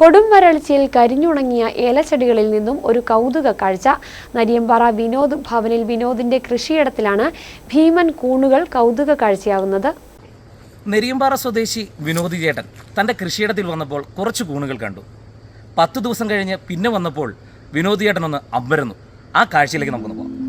കൊടും വരൾച്ചയിൽ കരിഞ്ഞുണങ്ങിയ ഏലച്ചെടികളിൽ നിന്നും ഒരു കൗതുക കാഴ്ച. നരിയമ്പാറ വിനോദ് ഭവനിൽ വിനോദിന്റെ കൃഷിയിടത്തിലാണ് ഭീമൻ കൂണുകൾ കൗതുക കാഴ്ചയാകുന്നത്. നെരിയമ്പാറ സ്വദേശി വിനോദി ചേട്ടൻ തന്റെ കൃഷിയിടത്തിൽ വന്നപ്പോൾ കുറച്ച് കൂണുകൾ കണ്ടു. പത്ത് ദിവസം കഴിഞ്ഞ് പിന്നെ വന്നപ്പോൾ വിനോദി ചേട്ടൻ ഒന്ന് അമ്പരന്നു. ആ കാഴ്ചയിലേക്ക് നമുക്കൊന്ന് പോകാം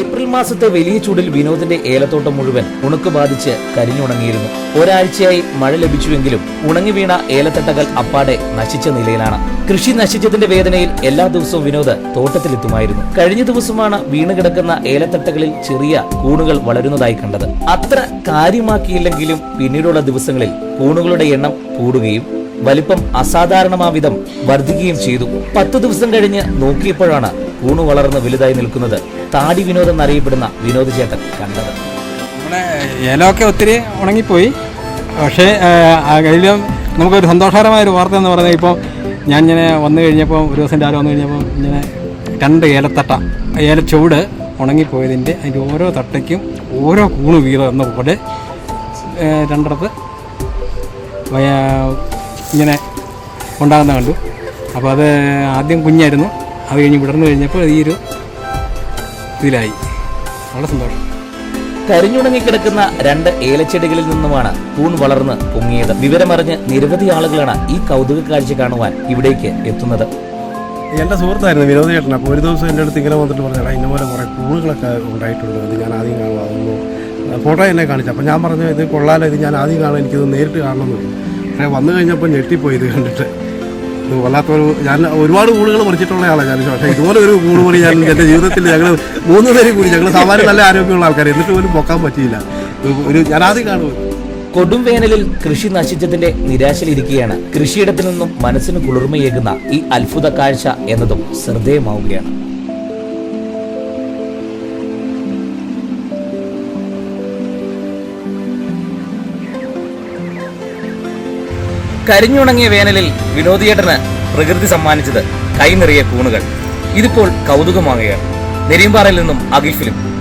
ഏപ്രിൽ മാസത്തെ വലിയ ചൂടിൽ വിനോദിന്റെ ഏലത്തോട്ടം മുഴുവൻ ഉണക്ക് ബാധിച്ച് കരിഞ്ഞുണങ്ങിയിരുന്നു. ഒരാഴ്ചയായി മഴ ലഭിച്ചുവെങ്കിലും ഉണങ്ങി വീണ ഏലത്തട്ടകൾ അപ്പാടെ നശിച്ച നിലയിലാണ്. കൃഷി നശിച്ചതിന്റെ വേദനയിൽ എല്ലാ ദിവസവും വിനോദ് തോട്ടത്തിലെത്തുമായിരുന്നു. കഴിഞ്ഞ ദിവസമാണ് വീണ് കിടക്കുന്ന ഏലത്തട്ടകളിൽ ചെറിയ കൂണുകൾ വളരുന്നതായി കണ്ടത്. അത്ര കാര്യമാക്കിയില്ലെങ്കിലും പിന്നീടുള്ള ദിവസങ്ങളിൽ കൂണുകളുടെ എണ്ണം കൂടുകയും വലിപ്പം അസാധാരണമാവിധം വർദ്ധിക്കുകയും ചെയ്തു. പത്തു ദിവസം കഴിഞ്ഞ് നോക്കിയപ്പോഴാണ് കൂണു വളർന്ന് വലുതായി നിൽക്കുന്നത് താടി വിനോദം എന്നറിയപ്പെടുന്ന വിനോദ ചേട്ടൻ കണ്ടത്. നമ്മുടെ ഏലമൊക്കെ ഒത്തിരി ഉണങ്ങിപ്പോയി. പക്ഷേ അതിലും നമുക്കൊരു സന്തോഷകരമായ ഒരു വാർത്ത എന്ന് പറയുന്നത് ഇപ്പോൾ ഞാൻ ഇങ്ങനെ വന്നു കഴിഞ്ഞപ്പോൾ ഒരു ദിവസം രാവിലെ വന്നു കഴിഞ്ഞപ്പോൾ ഇങ്ങനെ രണ്ട് ഏലത്തട്ട ഏലച്ചുവട് ഉണങ്ങിപ്പോയതിന്റെ അതിന്റെ ഓരോ തട്ടയ്ക്കും ഓരോ കൂണ് വീതം എന്ന പോലെ രണ്ടിടത്ത് ഇങ്ങനെ ഉണ്ടാകുന്ന കണ്ടു. അപ്പോൾ അത് ആദ്യം കുഞ്ഞായിരുന്നു. അത് കഴിഞ്ഞ് വിടർന്നു കഴിഞ്ഞപ്പോൾ ഈ ഒരു ഇതിലായി. വളരെ സന്തോഷം. കരിഞ്ഞുണങ്ങി കിടക്കുന്ന രണ്ട് ഏലച്ചെടികളിൽ നിന്നുമാണ് കൂൺ വളർന്ന് പൊങ്ങിയത്. വിവരമറിഞ്ഞ് നിരവധി ആളുകളാണ് ഈ കൗതുക കാഴ്ച കാണുവാൻ ഇവിടേക്ക് എത്തുന്നത്. എന്റെ സുഹൃത്തായിരുന്നു വിനോദ ചേട്ടൻ. അപ്പോൾ ഒരു ദിവസം എന്റെ അടുത്ത് ഇങ്ങനെ വന്നിട്ട് പറഞ്ഞാൽ ഇന്ന പോലെ കുറേ കൂണുകളൊക്കെ ഉണ്ടായിട്ടുണ്ട്. ഇത് ഞാൻ ആദ്യം കാണുക അതൊന്ന് ഫോട്ടോ എന്നെ കാണിച്ചു. അപ്പോൾ ഞാൻ പറഞ്ഞു ഇത് കൊള്ളാലോ. ഇത് ഞാൻ ആദ്യം കാണാൻ എനിക്കിത് നേരിട്ട് കാണണമെന്നുള്ളൂ. പറഞ്ഞു പക്ഷേ വന്നു കഴിഞ്ഞപ്പോൾ ഞെട്ടിപ്പോയി ഇത് കണ്ടിട്ട്. വല്ലാത്തൊരു ഞാൻ ഒരുപാട് കൂടുകൾ മുറിച്ചിട്ടുള്ള ആളാണ് ഞാൻ. പക്ഷേ ഇതുപോലെ ഒരു കൂട് മുറി ഞാൻ എന്റെ ജീവിതത്തിൽ ഞങ്ങൾ മൂന്ന് പേര് കൂടി ഞങ്ങൾ സാധാരണ നല്ല ആരോഗ്യമുള്ള ആൾക്കാർ എന്നിട്ട് പോലും പൊക്കാൻ പറ്റിയില്ല. ഒരു ഞാൻ ആദ്യം കാണുമോ കൊടും വേനലിൽ കൃഷി നശിച്ചതിന്റെ നിരാശയിലിരിക്കുകയാണ്. കൃഷിയിടത്തിൽ നിന്നും മനസ്സിന് കുളിർമയേകുന്ന ഈ അത്ഭുത കാഴ്ച എന്നതും ശ്രദ്ധേയമാവുകയാണ്. കരിഞ്ഞുണങ്ങിയ വേനലിൽ വിനോദിയേട്ടന് പ്രകൃതി സമ്മാനിച്ചത് കൈനിറിയ കൂണുകൾ. ഇതിപ്പോൾ കൗതുകമാകുകയാണ്. നെരിയമ്പാറയിൽ നിന്നും അഖിൽ ഫിലിം.